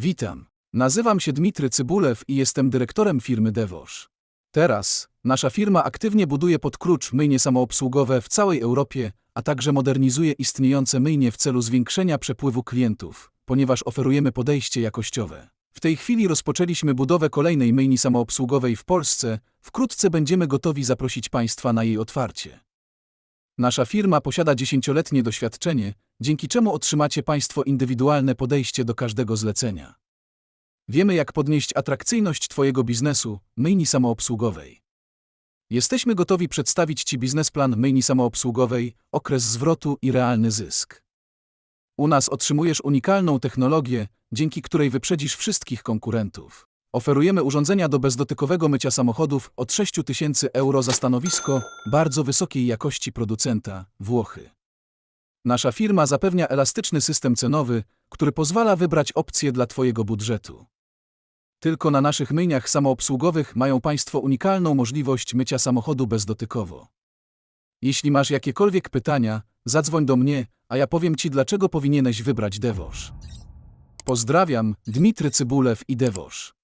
Witam. Nazywam się Dmitry Cybulew i jestem dyrektorem firmy Devosz. Teraz nasza firma aktywnie buduje pod klucz myjnie samoobsługowe w całej Europie, a także modernizuje istniejące myjnie w celu zwiększenia przepływu klientów, ponieważ oferujemy podejście jakościowe. W tej chwili rozpoczęliśmy budowę kolejnej myjni samoobsługowej w Polsce. Wkrótce będziemy gotowi zaprosić Państwa na jej otwarcie. Nasza firma posiada dziesięcioletnie doświadczenie, dzięki czemu otrzymacie Państwo indywidualne podejście do każdego zlecenia. Wiemy, jak podnieść atrakcyjność Twojego biznesu, myjni samoobsługowej. Jesteśmy gotowi przedstawić Ci biznesplan myjni samoobsługowej, okres zwrotu i realny zysk. U nas otrzymujesz unikalną technologię, dzięki której wyprzedzisz wszystkich konkurentów. Oferujemy urządzenia do bezdotykowego mycia samochodów od 6 tysięcy euro za stanowisko bardzo wysokiej jakości producenta Włochy. Nasza firma zapewnia elastyczny system cenowy, który pozwala wybrać opcję dla Twojego budżetu. Tylko na naszych myjniach samoobsługowych mają Państwo unikalną możliwość mycia samochodu bezdotykowo. Jeśli masz jakiekolwiek pytania, zadzwoń do mnie, a ja powiem Ci, dlaczego powinieneś wybrać Devosz. Pozdrawiam, Dmitry Cybulew i Devosz.